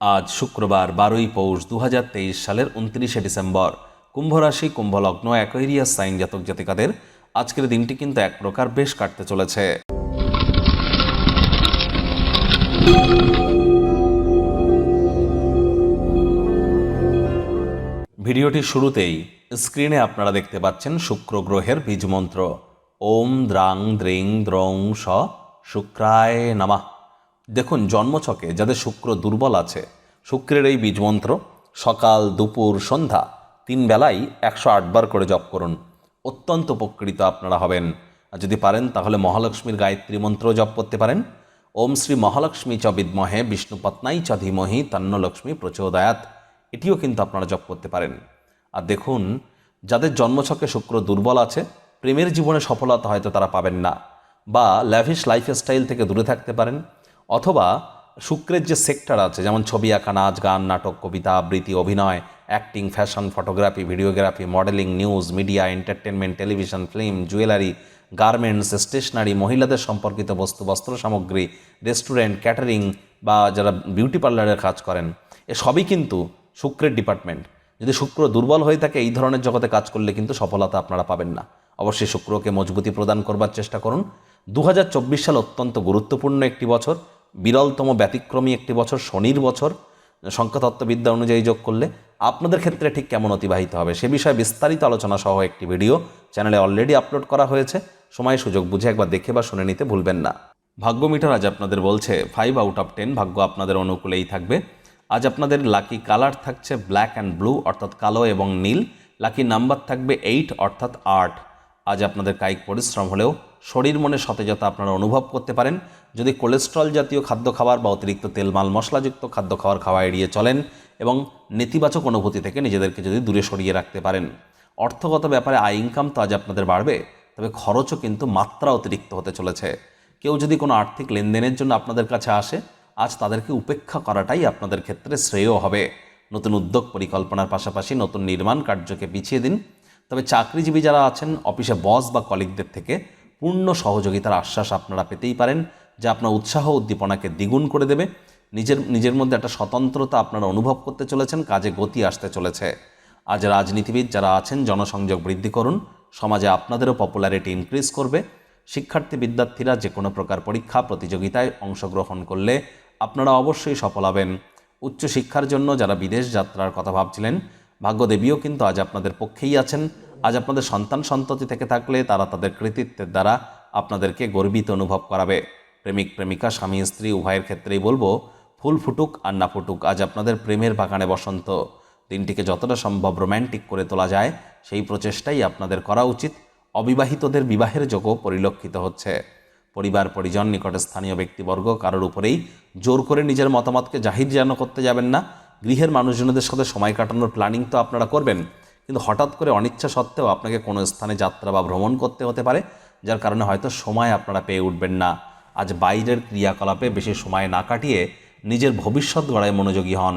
আজ শুক্রবার বারোই পৌষ দু হাজার তেইশ সালের উনত্রিশে ডিসেম্বর। কুম্ভ রাশি কুম্ভ লগ্ন অ্যাকোয়ারিয়াস সাইন জাতক জাতিকাদের আজকের দিনটি কিন্তু এক প্রকার বেশ কাটতে চলেছে। ভিডিওটির শুরুতেই স্ক্রিনে আপনারা দেখতে পাচ্ছেন শুক্র গ্রহের বীজ মন্ত্র। ওম দ্রাং দ্রিং দ্রং স শুক্রায় নামা। দেখুন, জন্মছকে যাদের শুক্র দুর্বল আছে, শুক্রের এই বীজ মন্ত্র সকাল, দুপুর, সন্ধ্যা, তিন বেলায় একশো আটবার করে জপ করুন। অত্যন্ত উপকৃত আপনারা হবেন। আর যদি পারেন, তাহলে মহালক্ষ্মীর গায়ত্রী মন্ত্র জপ করতে পারেন। ওম শ্রী মহালক্ষ্মী চ বিদ্মহে বিষ্ণুপত্নাই চ ধীমহি তন্ন লক্ষ্মী প্রচোদয়াত। এটিও কিন্তু আপনারা জপ করতে পারেন। আর দেখুন, যাদের জন্মছকে শুক্র দুর্বল আছে, প্রেমের জীবনে সফলতা হয়তো তারা পাবেন না। বা ল্যাভিশ লাইফস্টাইল থেকে দূরে থাকতে পারেন। অথবা শুক্রের যে সেক্টর আছে, যেমন ছবি আঁকা, নাচ, গান, নাটক, কবিতা, আবৃত্তি, অভিনয় acting fashion photography videography modelling news media entertainment television film jewellery garments stationery মহিলাদের সম্পর্কিত বস্তু, বস্ত্র সামগ্রী রেস্টুরেন্ট ক্যাটারিং বা যারা বিউটি পার্লারের কাজ করেন, এ সবই কিন্তু শুক্রের ডিপার্টমেন্ট যদি শুক্র দুর্বল হয়ে থাকে, এই ধরনের জগতে কাজ করলে কিন্তু সফলতা আপনারা পাবেন না। অবশ্যই শুক্রকে মজবুতি প্রদান করবার চেষ্টা করুন। দু সাল অত্যন্ত গুরুত্বপূর্ণ একটি বছর। বিরলতম ব্যতিক্রমী একটি বছর, শনির বছর সংখ্যাতত্ত্ববিদ্যা অনুযায়ী যোগ করলে আপনাদের ক্ষেত্রে ঠিক কেমন অতিবাহিত হবে? সে বিষয়ে বিস্তারিত আলোচনা সহ একটি ভিডিও চ্যানেলে অলরেডি আপলোড করা হয়েছে। সময়, সুযোগ বুঝে একবার দেখে বা শুনে নিতে ভুলবেন না। ভাগ্য মিটার আজ আপনাদের বলছে ফাইভ আউট অফ টেন ভাগ্য আপনাদের অনুকূলেই থাকবে। আজ আপনাদের লাকি কালার থাকছে ব্ল্যাক অ্যান্ড ব্লু অর্থাৎ কালো এবং নীল। লাকি নাম্বার থাকবে এইট অর্থাৎ আট। আজ আপনাদের কায়িক পরিশ্রম হলেও শরীর মনে সতেজতা আপনারা অনুভব করতে পারেন। যদি কোলেস্ট্রল জাতীয় খাদ্য খাবার বা অতিরিক্ত তেল মাল মশলাযুক্ত খাদ্য খাবার খাওয়া এড়িয়ে চলেন এবং নেতিবাচক অনুভূতি থেকে নিজেদেরকে যদি দূরে সরিয়ে রাখতে পারেন। অর্থগত ব্যাপারে আয় ইনকাম তো আজ আপনাদের বাড়বে, তবে খরচও কিন্তু মাত্রা অতিরিক্ত হতে চলেছে। কেউ যদি কোনো আর্থিক লেনদেনের জন্য আপনাদের কাছে আসে, আজ তাদেরকে উপেক্ষা করাটাই আপনাদের ক্ষেত্রে শ্রেয় হবে। নতুন উদ্যোগ পরিকল্পনার পাশাপাশি নতুন নির্মাণ কার্যকে পিছিয়ে দিন তবে চাকরিজীবী যারা আছেন, অফিসে বস বা কলিগদের থেকে পূর্ণ সহযোগিতার আশ্বাস আপনারা পেতেই পারেন, যা আপনার উৎসাহ উদ্দীপনাকে দ্বিগুণ করে দেবে। নিজের নিজের মধ্যে একটা স্বতন্ত্রতা আপনারা অনুভব করতে চলেছেন, কাজে গতি আসতে চলেছে। আজ রাজনীতিবিদ যারা আছেন, জনসংযোগ বৃদ্ধি করুন, সমাজে আপনাদেরও পপুলারিটি ইনক্রিজ করবে। শিক্ষার্থী, বিদ্যার্থীরা যে কোনো প্রকার পরীক্ষা, প্রতিযোগিতায় অংশগ্রহণ করলে আপনারা অবশ্যই সফল হবেন। উচ্চশিক্ষার জন্য যারা বিদেশ যাত্রার কথা ভাবছিলেন ভাগ্যদেবীও কিন্তু আজ আপনাদের পক্ষেই আছেন। আজ আপনাদের সন্তান সন্ততি থেকে থাকলে তারা তাদের কৃতিত্বের দ্বারা আপনাদেরকে গর্বিত অনুভব করাবে। প্রেমিক, প্রেমিকা, স্বামী, স্ত্রী, উভয়ের ক্ষেত্রেই বলব, ফুল ফুটুক আর না ফুটুক, আজ আপনাদের প্রেমের বাগানে বসন্ত। দিনটিকে যতটা সম্ভব রোম্যান্টিক করে তোলা যায়, সেই প্রচেষ্টাই আপনাদের করা উচিত। অবিবাহিতদের বিবাহের যোগও পরিলক্ষিত হচ্ছে। পরিবার, পরিজন নিকটে স্থানীয় ব্যক্তিবর্গ কারোর উপরেই জোর করে নিজের মতামতকে জাহির যেন করতে যাবেন না। গৃহের মানুষজনদের সাথে সময় কাটানোর প্ল্যানিং তো আপনারা করবেন, কিন্তু হঠাৎ করে অনিচ্ছা সত্ত্বেও আপনাকে কোনো স্থানে যাত্রা বা ভ্রমণ করতে হতে পারে, যার কারণে হয়তো সময় আপনারা পেয়ে উঠবেন না। আজ বাইরের ক্রিয়াকলাপে বেশি সময় না কাটিয়ে নিজের ভবিষ্যৎ গড়ায় মনোযোগী হন।